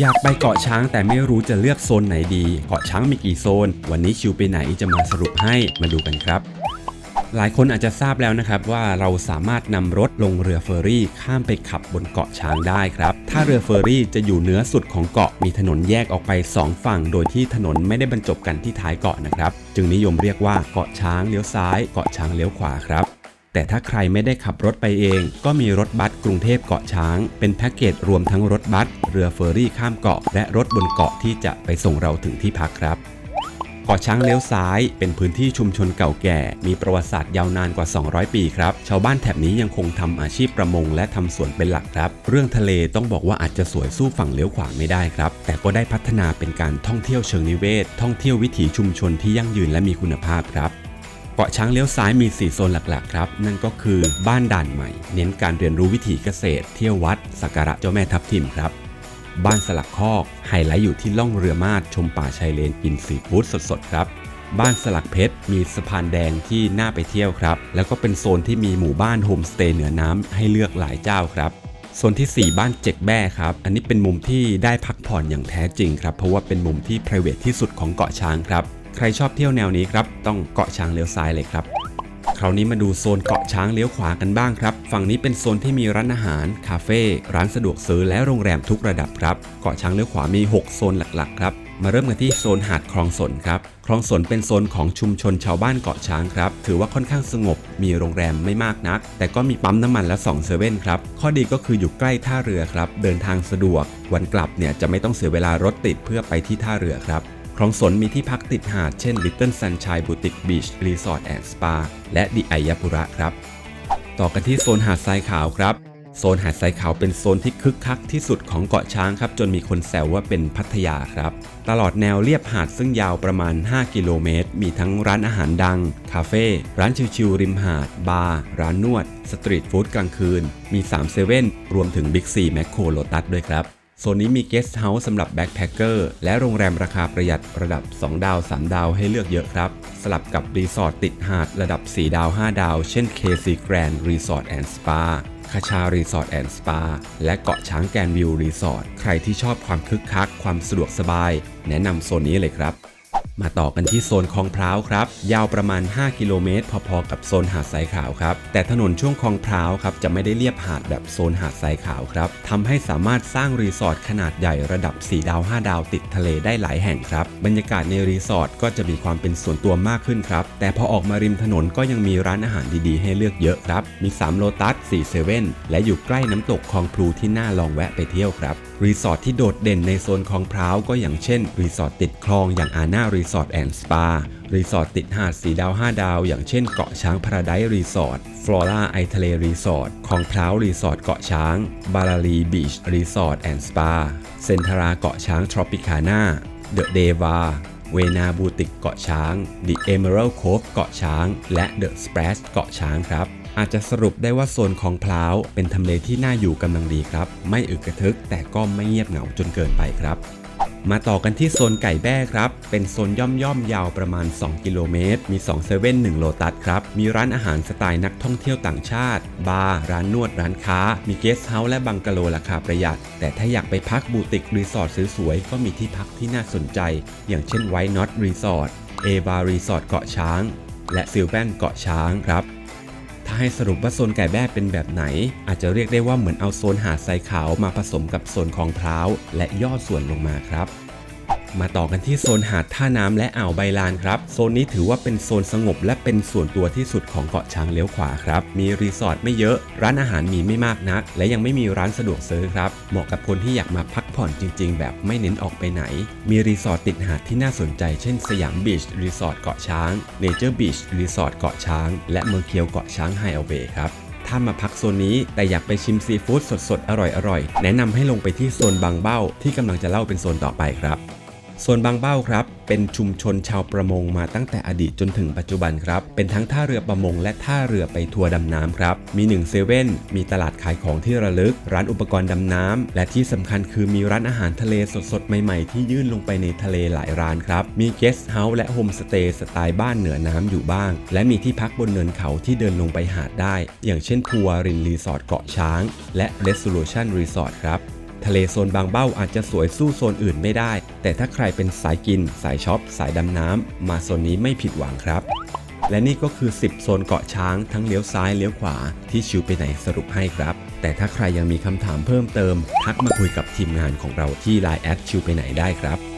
อยากไปเกาะช้างแต่ไม่รู้จะเลือกโซนไหนดี เกาะช้างมีกี่โซน วันนี้ชิวไปไหนจะมาสรุปให้มาดูกันครับ หลายคนอาจจะทราบแล้วนะครับว่าเราสามารถนำรถลงเรือเฟอร์รี่ ข้ามไปขับบนเกาะช้างได้ครับ ถ้าเรือเฟอร์รี่จะอยู่เหนือสุดของเกาะมีถนนแยกออกไป 2 ฝั่ง โดยที่ถนนไม่ได้บรรจบกันที่ท้ายเกาะนะครับ จึงนิยมเรียกว่าเกาะช้างเลี้ยวซ้าย เกาะช้างเลี้ยวขวาครับ แต่ถ้าใครไม่ได้ขับรถไปเอง ก็มีรถบัสกรุงเทพเกาะช้าง เป็นแพ็กเกจรวมทั้งรถบัสเรือเฟอร์รี่ข้ามเกาะ และรถบนเกาะที่จะไปส่งเราถึงที่พักครับเกาะช้างเลี้ยวซ้ายเป็นพื้นที่ชุมชนเก่าแก่ มีประวัติศาสตร์ยาวนานกว่า 200 ปีครับ ชาวบ้านแถบนี้ยังคงทำอาชีพประมงและทำสวนเป็นหลักครับ เรื่องทะเลต้องบอกว่าอาจจะสวยสู้ฝั่งเลี้ยวขวาไม่ได้ครับ แต่ก็ได้พัฒนาเป็นการท่องเที่ยวเชิงนิเวศ ท่องเที่ยววิถีชุมชนที่ยั่งยืนและมีคุณภาพครับ เกาะช้างเลี้ยวซ้ายมี 4 โซนหลักๆครับ นั่นก็คือบ้านด่านใหม่ เน้นการเรียนรู้วิถีเกษตร เที่ยววัดสักการะเจ้าแม่ทับทิมครับ บ้านสลักคอกไฮไลท์อยู่ที่ล่องเรือมาดชมป่าชายเลนกินซีฟู้ดสดๆครับบ้านสลักเพชรมีสะพานแดงที่น่าไปเที่ยวครับ แล้วก็เป็นโซนที่มีหมู่บ้านโฮมสเตย์เหนือน้ำให้เลือกหลายเจ้าครับโซนที่ 4 บ้านเจ็กแบ้ครับ อันนี้เป็นมุมที่ได้พักผ่อนอย่างแท้จริงครับ เพราะว่าเป็นมุมที่ p r i v a t ที่สุดของเกาะช้างครับ ใครชอบเที่ยวแนวนี้ครับต้องเกาะช้างเลี้ยวซ้ายเลยครับคราวนี้มาดูโซนเกาะช้างเลี้ยวขวากันบ้างครับ ฝั่งนี้เป็นโซนที่มีร้านอาหาร คาเฟ่ ร้านสะดวกซื้อ และโรงแรมทุกระดับครับ เกาะช้างเลี้ยวขวามี 6 โซนหลักๆครับ มาเริ่มกันที่โซนหาดคลองสนครับ คลองสนเป็นโซนของชุมชนชาวบ้านเกาะช้างครับ ถือว่าค่อนข้างสงบ มีโรงแรมไม่มากนัก แต่ก็มีปั๊มน้ำมันและ2เซเว่นครับ ข้อดีก็คืออยู่ใกล้ท่าเรือครับ เดินทางสะดวก วันกลับเนี่ยจะไม่ต้องเสียเวลารถติดเพื่อไปที่ท่าเรือครับ คลองสนมีที่พักติดหาดเช่น Little Sunshine Boutique Beach Resort and Spa และดิไอยาปุระครับ ต่อกันที่โซนหาดทรายขาวครับ โซนหาดทรายขาวเป็นโซนที่คึกคักที่สุดของเกาะช้างครับ จนมีคนแซวว่าเป็นพัทยาครับ ตลอดแนวเรียบหาดซึ่งยาวประมาณ 5 กิโลเมตร มีทั้งร้านอาหารดัง คาเฟ่ ร้านชิวๆริมหาด บาร์ ร้านนวด สตรีทฟู้ดกลางคืน มี3เซเว่นรวมถึงบิ๊กซีแมคโครโลตัสด้วยครับ โซนนี้มีเกสต์เฮาส์สำหรับแบ็คแพคเกอร์และโรงแรมราคาประหยัดระดับ 2 ดาว 3 ดาวให้เลือกเยอะครับ สลับกับรีสอร์ทติดหาดระดับ 4 ดาว 5 ดาว เช่น KC Grand Resort and Spa คาชารีสอร์ทแอนด์สปาและเกาะช้างแกนวิวรีสอร์ทใครที่ชอบความคึกคัก ความสะดวกสบาย แนะนำโซนนี้เลยครับ มาต่อกันที่โซนคลองพร้าวครับ ยาวประมาณ 5 กิโลเมตร พอๆกับโซนหาดทรายขาวครับ แต่ถนนช่วงคลองพร้าวครับจะไม่ได้เรียบหาดแบบโซนหาดทรายขาวครับทำให้สามารถสร้างรีสอร์ทขนาดใหญ่ระดับ 4 ดาว 5 ดาวติดทะเลได้หลายแห่งครับ บรรยากาศในรีสอร์ทก็จะมีความเป็นส่วนตัวมากขึ้นครับ แต่พอออกมาริมถนนก็ยังมีร้านอาหารดีๆ ให้เลือกเยอะครับ มี 3 โลตัส 4 เซเว่น และอยู่ใกล้น้ำตกคลองพลูที่น่าลองแวะไปเที่ยวครับ รีสอร์ทที่โดดเด่นในโซนคลองพร้าวก็อย่างเช่นรีสอร์ทติดคลองอย่างอาน่ารีีสอร์ทแอนด์สปา รีสอร์ทติดหาดสีดาว 5 ดาว อย่างเช่นเกาะช้างพาราไดซ์รีสอร์ท ฟลอร่าไอทะเลรีสอร์ท คองพร้าวรีสอร์ทเกาะช้าง บาลาลีบีชรีสอร์ทแอนด์สปา เซนทาราเกาะช้างทรอปิคาน่า เดอะเดวา เวนาบูติกเกาะช้าง The Emerald Cove เกาะช้าง และ The Splash เกาะช้างครับอาจจะสรุปได้ว่าโซนของพร้าวเป็นทำเลที่น่าอยู่กำลังดีครับ ไม่อึกกระทึกแต่ก็ไม่เงียบเหงาจนเกินไปครับ มาต่อกันที่โซนไก่แบ้ครับ เป็นโซนย่อมย่อมๆยาวประมาณ 2 กิโลเมตร มี2เซเว่น1โลตัสครับ มีร้านอาหารสไตล์นักท่องเที่ยวต่างชาติ บาร์ ร้านนวด ร้านค้า มีเกสต์เฮาส์และบังกะโลราคาประหยัด แต่ถ้าอยากไปพักบูติกรีสอร์ทสวยๆ ก็มีที่พักที่น่าสนใจ อย่างเช่นไวท์น็อตรีสอร์ท เอวารีสอร์ทเกาะช้าง และซิลแบนเกาะช้างครับ ถ้าให้สรุปว่าโซนไก่แบ้เป็นแบบไหน อาจจะเรียกได้ว่าเหมือนเอาโซนหาดทรายขาวมาผสมกับโซนคลองพร้าวและย่อส่วนลงมาครับ มาต่อกันที่โซนหาดท่าน้ำและอ่าวใบลานครับ โซนนี้ถือว่าเป็นโซนสงบและเป็นส่วนตัวที่สุดของเกาะช้างเลี้ยวขวาครับ มีรีสอร์ทไม่เยอะ ร้านอาหารมีไม่มากนัก และยังไม่มีร้านสะดวกซื้อครับ เหมาะกับคนที่อยากมาพักผ่อนจริง ๆ แบบไม่เน้นออกไปไหน มีรีสอร์ทติดหาดที่น่าสนใจ เช่นสยามบีชรีสอร์ทเกาะช้างเนเจอร์บีชรีสอร์ทเกาะช้าง และเมืองเคียวเกาะช้างไฮเอาเวย์ครับถ้ามาพักโซนนี้แต่อยากไปชิมซีฟู้ดสดๆ อร่อยๆ แนะนำให้ลงไปที่โซนบางเบ้าที่กำลังจะเล่าเป็นโซนต่อไปครับ ส่วนบางเบ้าครับ เป็นชุมชนชาวประมงมาตั้งแต่อดีตจนถึงปัจจุบันครับ เป็นทั้งท่าเรือประมงและท่าเรือไปทัวร์ดำน้ำครับ มี1เซเว่นมีตลาดขายของที่ระลึก ร้านอุปกรณ์ดำน้ำ และที่สำคัญคือมีร้านอาหารทะเลสดๆ ใหม่ๆ ที่ยื่นลงไปในทะเลหลายร้านครับ มีเกสต์เฮาส์และโฮมสเตย์สไตล์บ้านเหนือน้ำอยู่บ้าง และมีที่พักบนเนินเขาที่เดินลงไปหาดได้ อย่างเช่นทัวรินรีสอร์ทเกาะช้าง และ Resolution Resort ครับ ทะเลโซนบางเบ้าอาจจะสวยสู้โซนอื่นไม่ได้ แต่ถ้าใครเป็นสายกิน สายช็อป สายดำน้ำ มาโซนนี้ไม่ผิดหวังครับ และนี่ก็คือ 10 โซนเกาะช้างทั้งเลี้ยวซ้ายเลี้ยวขวาที่ชิวไปไหนสรุปให้ครับ แต่ถ้าใครยังมีคำถามเพิ่มเติม ทักมาคุยกับทีมงานของเราที่ Line แอดชิวไปไหนได้ครับ